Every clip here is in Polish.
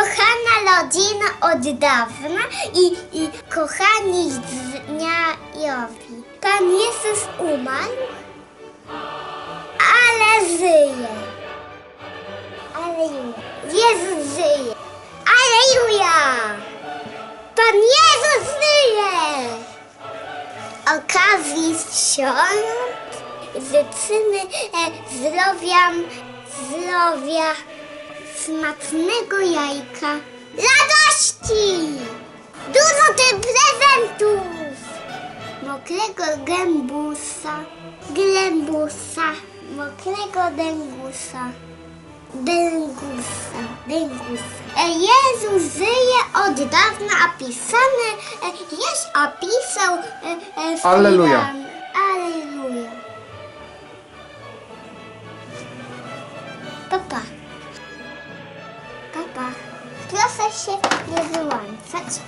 Kochana rodzina od dawna i, i kochani znajomi. Pan Jezus umarł, ale żyje. Aleluja. Jezus żyje. Aleluja. Pan Jezus żyje. Okazji świąt życzymy e, zdrowia, zdrowia, smacznego jajka, radości, dużo tych prezentów, mokrego gębusa, glębusa, mokrego dęgusa. Dęgusa, dęgusa. E, Jezus żyje od dawna, a pisane e, jest opisał e, e, w Alleluja. Alleluja. Papa. Papa. Się nie wyłączać.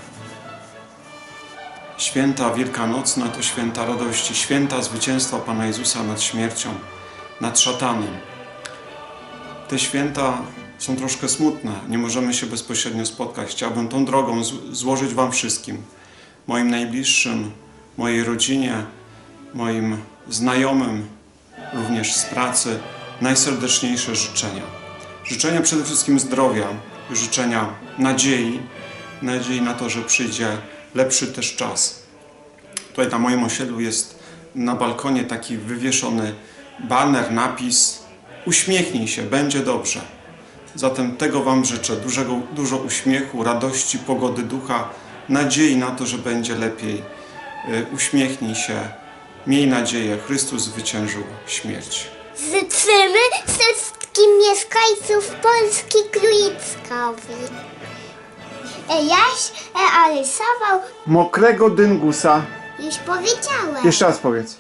Święta Wielkanocna to święta radości, święta zwycięstwa Pana Jezusa nad śmiercią, nad szatanem. Te święta są troszkę smutne, nie możemy się bezpośrednio spotkać. Chciałbym tą drogą złożyć Wam wszystkim, moim najbliższym, mojej rodzinie, moim znajomym, również z pracy, najserdeczniejsze życzenia. Życzenia przede wszystkim zdrowia, życzenia nadziei, nadziei na to, że przyjdzie lepszy też czas. Tutaj na moim osiedlu jest na balkonie taki wywieszony baner, napis Uśmiechnij się, będzie dobrze. Zatem tego Wam życzę, dużego, dużo uśmiechu, radości, pogody ducha, nadziei na to, że będzie lepiej. Y, Uśmiechnij się, miej nadzieję, Chrystus zwyciężył śmierć. Życzymy wszystkim mieszkańców Polski Królickowi. E, Jaś e, a rysował, Mokrego dyngusa. już powiedziałem. Jeszcze raz powiedz.